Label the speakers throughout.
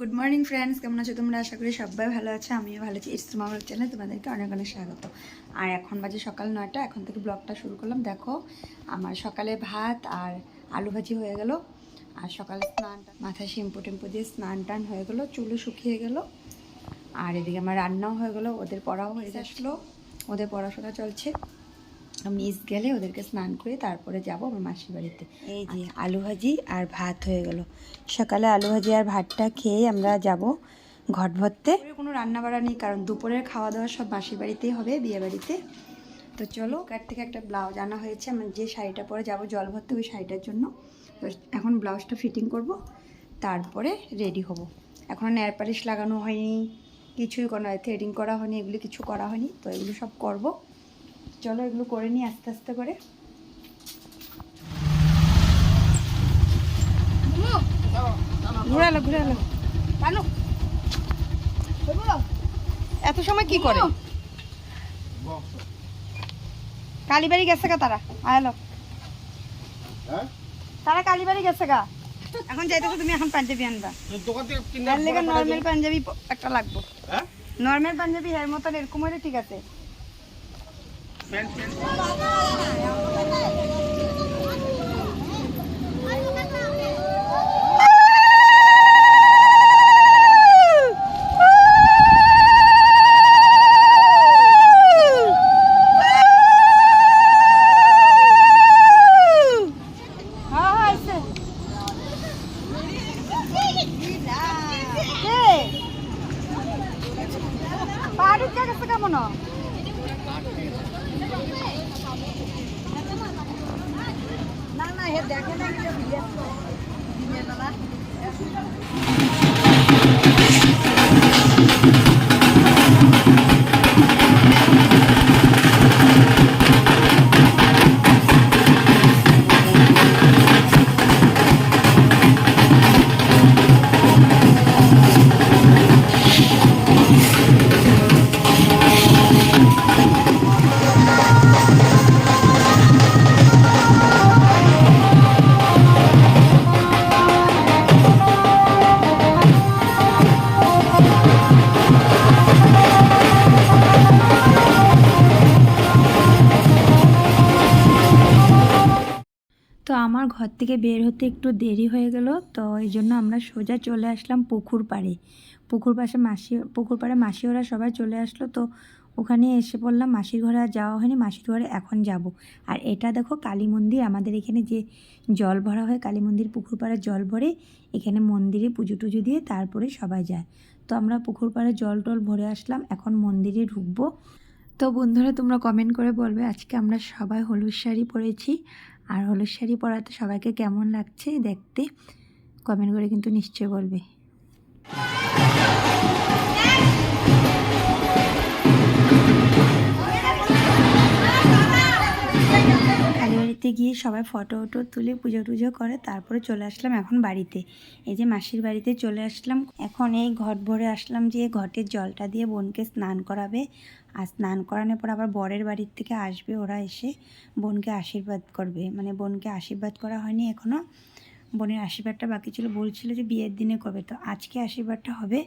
Speaker 1: Good morning friends কেমন আছো তোমরা? আশা করি সবাই ভালো আছে। আমিও ভালো আছি। ইটস মামার চ্যানেল তোমাদেরকে অনেক অনেক স্বাগত। আর এখন বাজে সকাল নয়টা এখন থেকে ব্লগটা শুরু করলাম। দেখো আমার সকালে ভাত আর আলু ভাজি হয়ে গেল। আর সকালে স্নান মাথায় শ্যাম্পু টেম্পু দিয়ে স্নান টান হয়ে গেলো চুলও শুকিয়ে গেল। আর এদিকে আমার রান্নাও হয়ে গেলো ওদের পড়াও হয়ে আসলো ওদের পড়াশোনা চলছে। মিস গেলে ওদেরকে স্নান করে তারপরে যাব আমার মাসির বাড়িতে। এই যে। আলু ভাজি আর ভাত হয়ে গেল। সকালে আলু ভাজি আর ভাতটা খেয়ে আমরা যাব ঘট ভরতে। কোনো রান্না বাড়া নেই কারণ দুপুরের খাওয়া দাওয়া সব মাসির বাড়িতেই হবে বিয়ে বাড়িতে। তো চলো কার থেকে একটা ব্লাউজ আনা হয়েছে আমার যে শাড়িটা পরে যাব জল ভরতে ওই শাড়িটার জন্য। তো এখন ব্লাউজটা ফিটিং করব তারপরে রেডি হব। এখনও নেয়ার পালিশ লাগানো হয়নি কিছুই কোনো থ্রেডিং করা হয়নি এগুলো কিছু করা হয়নি তো এগুলো সব করব। চলো এগুলো করে নিই আস্তে আস্তে করে। ঘুরে এলো ঘুরে এলো এত সময় কি করে? কালীবাড়ি গেছে গা তারা। আয়ালো তারা কালীবাড়ি গেছে গা। এখন যাইতেছো তুমি এখন পাঞ্জাবি আনবা। লেগে নর্মাল পাঞ্জাবি? একটা লাগবো।
Speaker 2: হ্যাঁ?
Speaker 1: নর্মাল পাঞ্জাবি এর মতন এরকম হলে ঠিক আছে।
Speaker 2: প্যান্ট
Speaker 1: হ্যাঁ হ্যাঁ গেছে কেমন না না হে দেখে না আমার ঘর থেকে বের হতে একটু দেরি হয়ে গেল, তো এই জন্য আমরা সোজা চলে আসলাম পুকুর পাড়ে। পুকুর পাশে মাসি, পুকুর পাড়ে মাসি ওরা সবাই চলে আসলো, তো ওখানে এসে পড়লাম মাসির ঘরে আর যাওয়া হয়নি, মাসির ঘরে এখন যাব। আর এটা দেখো কালী মন্দির, আমাদের এখানে যে জল ভরা হয়, কালী মন্দির পুকুর পাড়ে জল ভরে, এখানে মন্দিরে পুজো টুজো দিয়ে তারপরে সবাই যায়। তো আমরা পুকুর পাড়ে জল টল ভরে আসলাম, এখন মন্দিরে ঢুকবো। তো বন্ধুরা, তোমরা কমেন্ট করে বলবে, আজকে আমরা সবাই হলুদ শাড়ি পরেছি। আর হলুদ শাড়ি পরাতে সবাইকে কেমন লাগছে দেখতে কমেন্ট করে কিন্তু নিশ্চয় বলবে। কালীবাড়িতে গিয়ে সবাই ফটো টটো তুলে পুজো টুজো করে, তারপরে চলে আসলাম এখন বাড়িতে। এই যে মাসির বাড়িতে চলে আসলাম। এখন এই ঘট ভরে আসলাম যে ঘটের জলটা দিয়ে বোনকে স্নান করাবে। আর স্নান করানোর পর আবার বরের বাড়ির থেকে আসবে ওরা এসে বোনকে আশীর্বাদ করবে। মানে বোনকে আশীর্বাদ করা হয়নি এখনও বোনের আশীর্বাদটা বাকি ছিল। বলছিল যে বিয়ের দিনে করবে। তো আজকে আশীর্বাদটা হবে।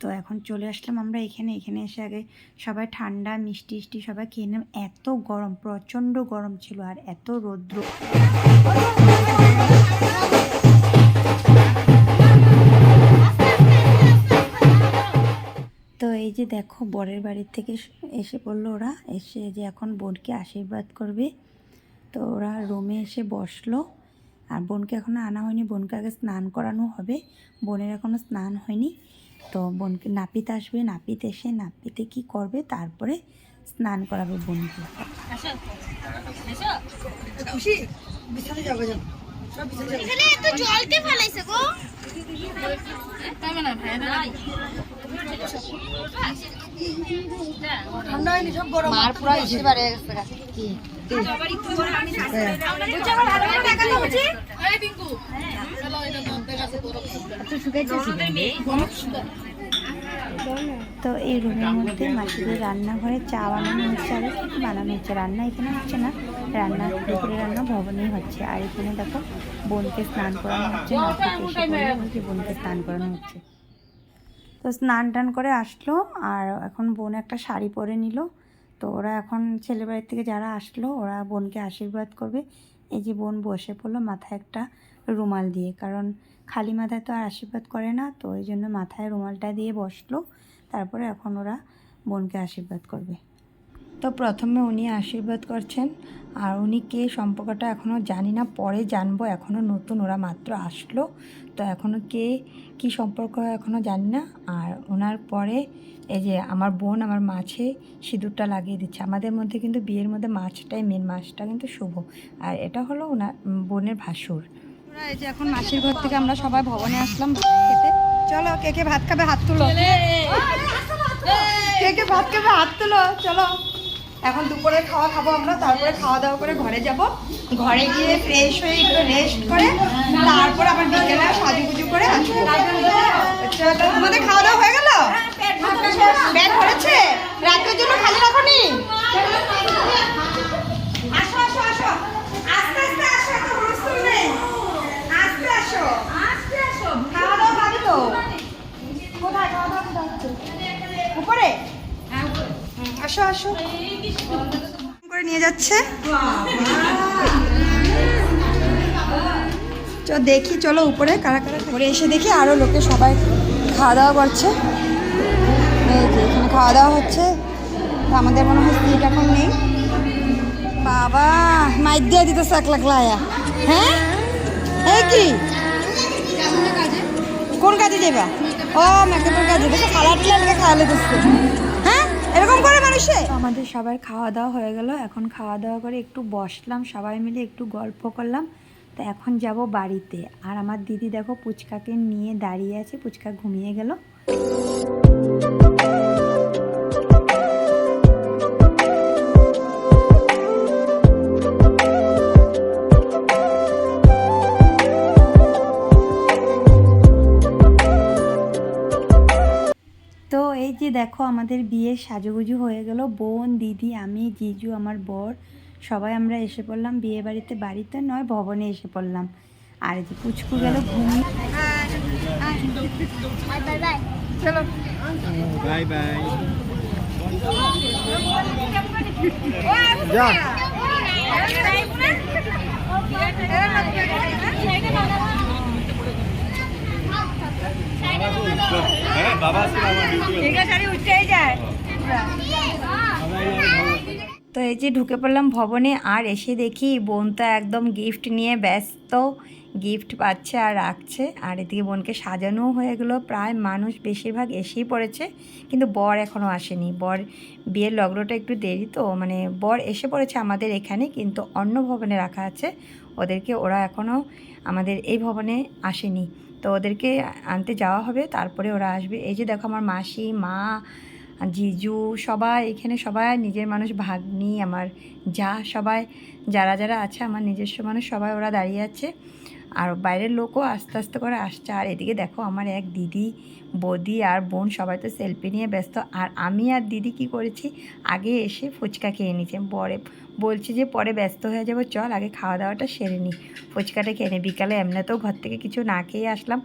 Speaker 1: তো এখন চলে আসলাম আমরা এখানে। এখানে এসে আগে সবাই ঠান্ডা, মিষ্টি মিষ্টি সবাই খেয়ে নিলাম। এত গরম, প্রচণ্ড গরম ছিল আর এত রৌদ্র। এই যে দেখো বরের বাড়ির থেকে এসে পড়ল ওরা। এসে যে এখন বোনকে আশীর্বাদ করবে। তো ওরা রুমে এসে বসল। আর বোনকে এখনও আনা হয়নি। বোনকে আগে স্নান করানো হবে। বোনের এখনও স্নান হয়নি। তো বোনকে নাপিত আসবে। নাপিত এসে নাপিতে কি করবে? তারপরে স্নান করাবে বোনকে। খুশি? বিছানে যাব সব বিছানে
Speaker 3: ফেলাইছে গো? মার ইসে গেছে গা।
Speaker 1: তো এই রুমের মধ্যে মাসিদের রান্নাঘরে চা বানানো হচ্ছে, আর কি বানানো হচ্ছে, রান্না এখানে হচ্ছে না রান্না, দুপুরে রান্না ভবনেই হচ্ছে। আর এখানে দেখো, বোনকে স্নান করানো হচ্ছে বোনকে স্নান করানো হচ্ছে। তো স্নান টান করে আসলো, আর এখন বোন একটা শাড়ি পরে নিল। তো ওরা এখন ছেলে বাড়ির থেকে যারা আসলো, ওরা বোনকে আশীর্বাদ করবে। এই যে বোন বসে পড়ল, মাথায় একটা রুমাল দিয়ে। কারণ খালি মাথায় তো আর আশীর্বাদ করে না, তো এই জন্য মাথায় রুমালটা দিয়ে বসল। তারপরে এখন ওরা বোনকে আশীর্বাদ করবে। তো প্রথমে উনি আশীর্বাদ করছেন। আর উনি কে সম্পর্কটা এখনও জানি না পরে জানব এখনও নতুন ওরা মাত্র আসলো। তো এখনও কে কি সম্পর্ক এখনও জানি না। আর ওনার পরে এই যে আমার বোন আমার মাছে সিঁদুরটা লাগিয়ে দিচ্ছে। আমাদের মধ্যে কিন্তু বিয়ের মধ্যে মাছটাই মেন মাছটা কিন্তু শুভ। আর এটা হলো ওনার বোনের ভাসুর। এই যে এখন মাসির ঘর থেকে আমরা সবাই ভবনে আসলাম খেতে। চলো কে কে ভাত খাবে হাত তুলো। কে কে ভাত খাবে হাত তুলো? চলো। এখন দুপুরে খাওয়া খাব আমরা তারপরে খাওয়া দাওয়া করে ঘরে যাব। ঘরে গিয়ে ফ্রেশ হয়ে একটু রেস্ট করে তারপর আবার বিকেলে সাজুগুজু করে আচ্ছা, তোমাদের খাওয়া দাওয়া হয়ে গেল? ব্যাগ ভরেছে রাতের জন্য খালি রাখনি? উপরে? আসো আসো। করে নিয়ে যাচ্ছে। চ দেখি, চলো উপরে, কারা কারা উপরে এসে দেখি আরও লোকে সবাই খাওয়া দাওয়া করছে। এখানে খাওয়া দাওয়া হচ্ছে। আমাদের মনে হয় সিট এখন নেই। বাবা মাইক দিয়ে দিতেছে এক লাখ লায়া। হ্যাঁ? এই কি? কোন কাজে যাবা ও, মেকআপের কাজে। দেখো কালার টিলার খাওয়া লেগেছে হ্যাঁ এরকম করে মানুষে? আমাদের সবার খাওয়া দাওয়া হয়ে গেল। এখন খাওয়া দাওয়া করে একটু বসলাম, সবাই মিলে একটু গল্প করলাম। তো এখন যাব বাড়িতে। আর আমার দিদি দেখো পুচকাকে নিয়ে দাঁড়িয়ে আছে, পুচকা ঘুমিয়ে গেল। দেখো আমাদের বিয়ের সাজুগুজু হয়ে গেল। বোন দিদি আমি জিজু আমার বর সবাই আমরা এসে পড়লাম। বিয়ে বাড়িতে বাড়িতে নয় ভবনে এসে পড়লাম। আর এই যে পুচকু গেল ঘুমিয়ে।
Speaker 3: বাই বাই
Speaker 1: চলো।
Speaker 2: Bye bye. যা হ্যাঁ বাবা আজকে আমার ডিউটি
Speaker 1: তো এই যে ঢুকে পড়লাম ভবনে, আর এসে দেখি বোন তো একদম গিফট নিয়ে ব্যস্ত। গিফট পাচ্ছে আর রাখছে। আর এদিকে বোনকে সাজানোও হয়ে গেলো। প্রায় মানুষ বেশিরভাগ এসেই পড়েছে, কিন্তু বর এখনও আসেনি। বর বিয়ের লগ্নটা একটু দেরি তো মানে বর এসে পড়েছে আমাদের এখানে, কিন্তু অন্য ভবনে রাখা আছে। ওদেরকে ওরা এখনও আমাদের এই ভবনে আসেনি। তো ওদেরকে আনতে যাওয়া হবে, তারপরে ওরা আসবে। এই যে দেখো আমার মাসি, মা, জিজু, সবাই এখানে সবাই নিজের মানুষ, ভাগ্নি, আমার যা সবাই, যারা যারা আছে, আমার নিজস্ব মানুষ, সবাই ওরা দাঁড়িয়ে আছে। আর বাইরের লোকও আস্তে আস্তে করে আসছে। আর এদিকে দেখো আমার এক দিদি, বদি আর বোন সবাই তো সেলফি নিয়ে ব্যস্ত। আর আমি আর দিদি কি করেছি? আগে এসে ফুচকা খেয়ে নিয়েছি। পরে বলছি যে পরে ব্যস্ত হয়ে যাব, চল আগে খাওয়া দাওয়াটা সেরে নিই ফুচকাটা খেয়ে নিই বিকালে এমনিতেও ঘর থেকে কিছু না খেয়ে আসলাম।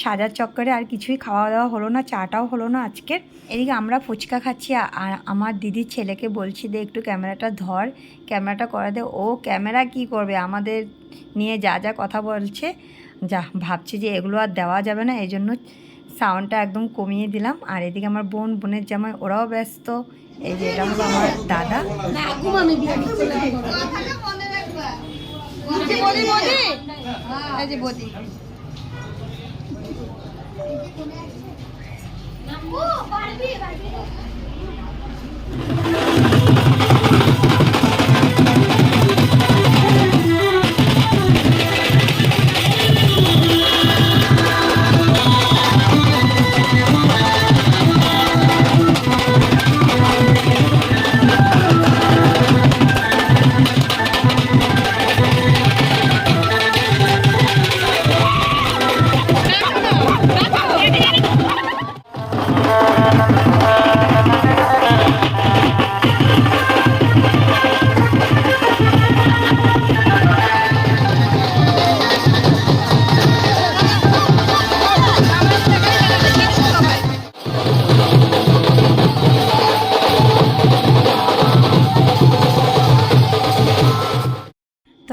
Speaker 1: সাজার চক্করে আর কিছুই খাওয়া দাওয়া হলো না, চাটাও হলো না আজকের। এদিকে আমরা ফুচকা খাচ্ছি আর আমার দিদির ছেলেকে বলছি যে একটু ক্যামেরাটা ধর, ক্যামেরাটা করা দে। ও ক্যামেরা কি করবে? আমাদের নিয়ে যা যা কথা বলছে। যা, ভাবছি যে এগুলো আর দেওয়া যাবে না, এই জন্য সাউন্ডটা একদম কমিয়ে দিলাম। আর এদিকে আমার বোন, বোনের জামাই, ওরাও ব্যস্ত। এই যে এটা হলো আমার দাদা।
Speaker 3: পারবি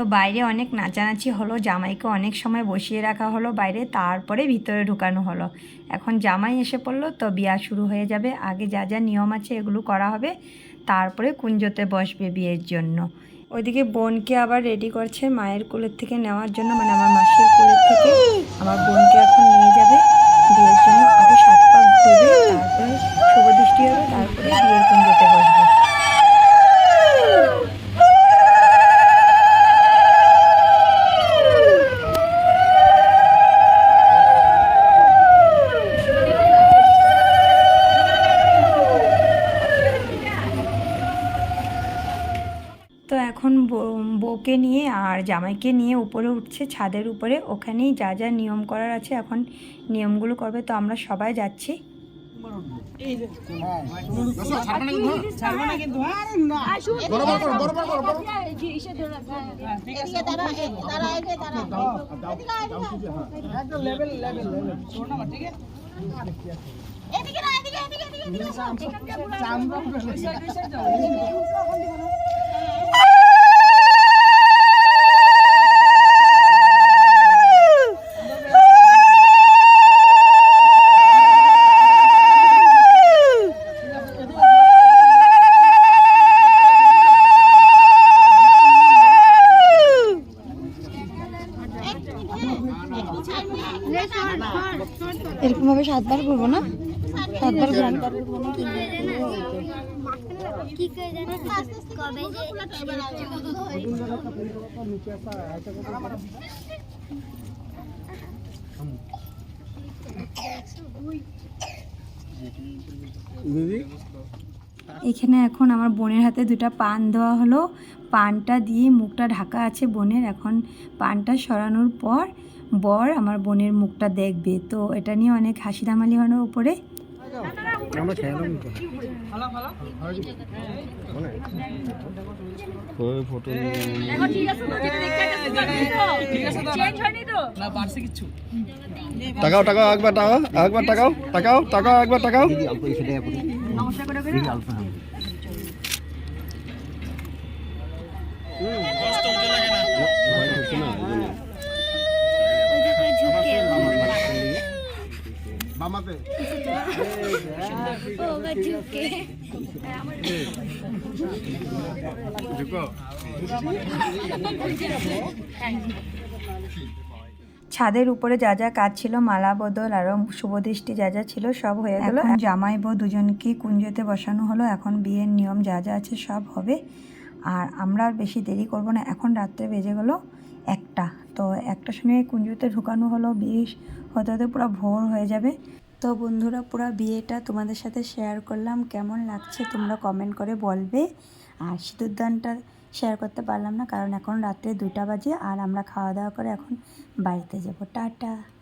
Speaker 1: বাইরে অনেক নাচানাচি হলো, জামাইকে অনেক সময় বসিয়ে রাখা হলো বাইরে, তারপরে ভিতরে ঢুকানো হলো। এখন জামাই এসে পড়ল, তো বিয়া শুরু হয়ে যাবে। আগে যা যা নিয়ম আছে এগুলো করা হবে, তারপরে কুঞ্জতে বসবে বিয়ের জন্য। ওইদিকে বোনকে আবার রেডি করছে মায়ের কোলের থেকে নেওয়ার জন্য মানে আমার মাসির কোলের থেকে। আমার বোনকে এখন নিয়ে যাবে বিয়ের জন্য, আগে সাত পাক ঘুরবে তারপরে শুভদৃষ্টি হবে তারপরে বিয়ের কুঞ্জতে বসবে তো এখন বউ- বউকে নিয়ে আর জামাইকে নিয়ে উপরে উঠছে ছাদের উপরে ওখানেই যা যা নিয়ম করার আছে এখন নিয়মগুলো করবে তো আমরা সবাই যাচ্ছি
Speaker 3: এদিকে না এদিকে এদিকে এদিকে এদিকে এখানটা ঘুরে
Speaker 1: এরকমভাবে সাতবার করব না সাতবার
Speaker 3: কি করে জানো কবে যে
Speaker 1: এখানে এখন আমার বোনের হাতে দুটা পান দেওয়া হলো। পানটা দিয়ে মুখটা ঢাকা আছে বোনের। এখন পানটা সরানোর পর বর আমার বোনের মুখটা দেখবে। তো এটা নিয়ে অনেক হাসি ধামালি হলো উপরে?
Speaker 2: আমরা খেলাম ওই ফটো টাকাও টাকাও একবার টাকাও একবার টাকাও টাকাও টাকাও একবার টাকাও
Speaker 1: ছাদের উপরে যা যা কাজ ছিল মালা বদল আরও শুভদৃষ্টি যা যা ছিল সব হয়ে গেল। জামাই বউ দুজনকে কুঞ্জতে বসানো হলো এখন বিয়ের নিয়ম যা যা আছে সব হবে। আর আমরা আর বেশি দেরি করব না। এখন রাত্রে বেজে গেলো একটা। তো একটা সময় কুঞ্জুতে ঢুকানো হলো বিয়ে হতে হতে পুরো ভোর হয়ে যাবে। তো বন্ধুরা, পুরো বিয়েটা তোমাদের সাথে শেয়ার করলাম। কেমন লাগছে তোমরা কমেন্ট করে বলবে। আর সিঁদুরদানটা শেয়ার করতে পারলাম না, কারণ এখন রাত্রে দুটা বাজে আর আমরা খাওয়া দাওয়া করে এখন বাড়িতে যাব। টাটা।